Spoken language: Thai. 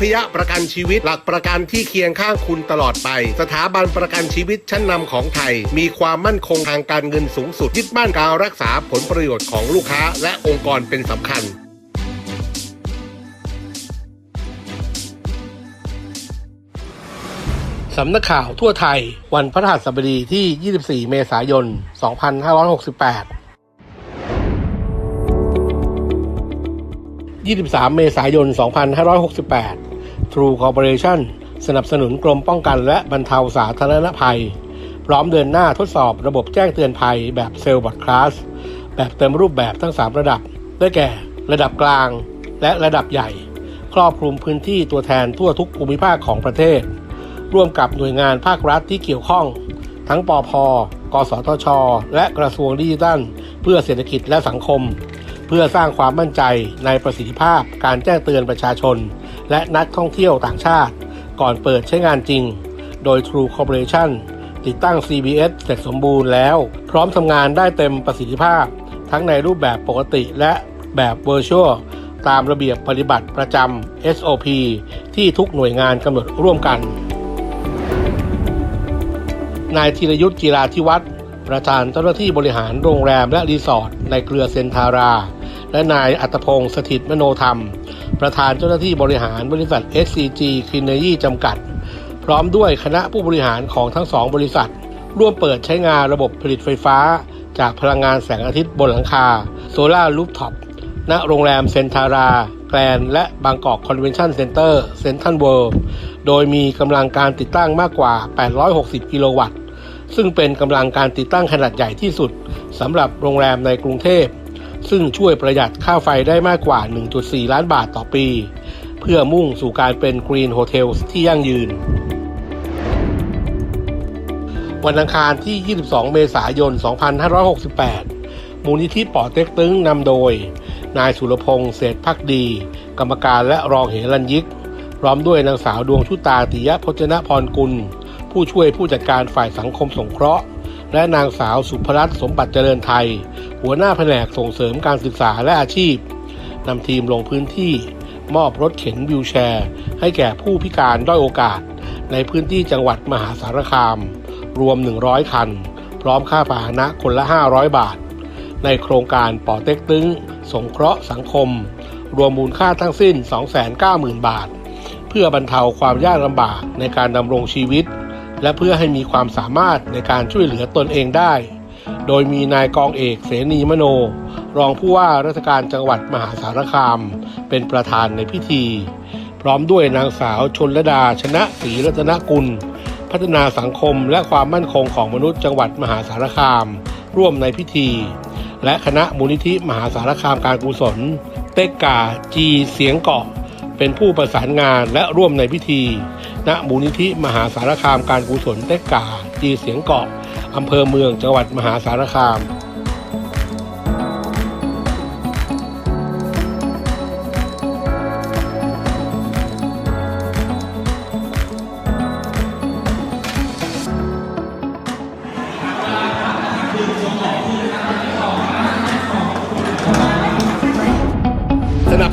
พยประกันชีวิต หลักประกันที่เคียงข้างคุณตลอดไป สถาบันประกันชีวิตชั้นนำของไทย มีความมั่นคงทางการเงินสูงสุดยึดมั่นการรักษาผลประโยชน์ของลูกค้า และองค์กรเป็นสำคัญสำนักข่าวทั่วไทย วันพฤหัสบดีที่ 24 เมษายน 2568 23 เมษายน 2568 True Corporation สนับสนุนกรมป้องกันและบรรเทาสาธารณภัย พร้อมเดินหน้าทดสอบระบบแจ้งเตือนภัยแบบเซลล์บอดคลาสแบบเต็มรูปแบบทั้ง 3 ระดับ ได้แก่ ระดับกลางและระดับใหญ่ ครอบคลุมพื้นที่ตัวแทนทั่วทุกภูมิภาคของประเทศ ร่วมกับหน่วยงานภาครัฐที่เกี่ยวข้อง ทั้งปอพกสทช และกระทรวงดิจิทัลเพื่อเศรษฐกิจและสังคม เพื่อสร้างความมั่นใจในประสิทธิภาพการแจ้งเตือนประชาชน และนักท่องเที่ยวต่างชาติ ก่อนเปิดใช้งานจริง โดย True Corporation ติดตั้ง CBS เสร็จสมบูรณ์แล้ว พร้อมทำงานได้เต็มประสิทธิภาพ ทั้งในรูปแบบปกติและแบบ Virtual ตามระเบียบปฏิบัติประจำ SOP ที่ทุกหน่วยงานกำหนดร่วมกัน นายธีรยุทธ์จีราธิวัฒน์ประธานเจ้าหน้าที่บริหารโรงแรมและรีสอร์ทในเครือเซนทารา และนายอัตพงศ์สถิตมโนธรรม ประธานเจ้าหน้าที่บริหารบริษัท SCG c l i n e y จำกัด พร้อมด้วยคณะผู้บริหารของทั้งสองบริษัท ร่วมเปิดใช้งานระบบผลิตไฟฟ้า จากพลังงานแสงอาทิตย์บนหลังคาโซลารูฟท็อปณโรงแรมเซนทารา แกลน และบางกอกคอนเวนชั่นเซ็นเตอร์เซนทันเวิลด์โดยมีกำลังการติดตั้งมากกว่า 860 กิโลวัตต์ ซึ่งเป็นกำลังการติดตั้งขนาดใหญ่ที่สุดสำหรับโรงแรมในกรุงเทพ ซึ่งช่วยประหยัดค่าไฟได้มากกว่า 1.4 ล้านบาทต่อปี เพื่อมุ่งสู่การเป็นกรีนโฮเทลที่ยั่งยืน วันอังคารที่ 22 เมษายน 2568 มูลนิธิป่อเต็กตึงนำโดย นายสุรพงษ์เศษพักดี กรรมการและรองเหรัญยิก พร้อมด้วยนางสาวดวงชุตาติยพจนพรกุล ผู้ช่วยผู้จัดการฝ่ายสังคมสงเคราะห์ และนางสาวสุภรัตน์สมบัติเจริญไทย หัวหน้าแผนกส่งเสริมการศึกษาและอาชีพนำทีมลงพื้นที่ มอบรถเข็นวิวแชร์ ให้แก่ผู้พิการด้อยโอกาส ในพื้นที่จังหวัดมหาสารคาม รวม 100 คัน พร้อมค่าพาหนะคนละ 500 บาท ในโครงการป่อเต็กตึงสงเคราะห์สังคม รวมมูลค่าทั้งสิ้น 290,000 บาท เพื่อบรรเทาความยากลำบากในการดำรงชีวิต และเพื่อให้มีความสามารถในการช่วยเหลือตนเองได้ โดยมีนายกองเอกเสนีมโน รองผู้ว่าราชการจังหวัดมหาสารคาม เป็นประธานในพิธี พร้อมด้วยนางสาวชนลดาชนะศรีรัตนกุล พัฒนาสังคมและความมั่นคงของมนุษย์จังหวัดมหาสารคาม ร่วมในพิธี และคณะมูลนิธิมหาสารคามการกุศล เต็กกาจีเสียงเกาะเป็นผู้ประสานงานและร่วมในพิธี ณมูลนิธิมหาสารคามการกุศลเต็กกาจีเสียงเกาะอำเภอเมืองจังหวัดมหาสารคาม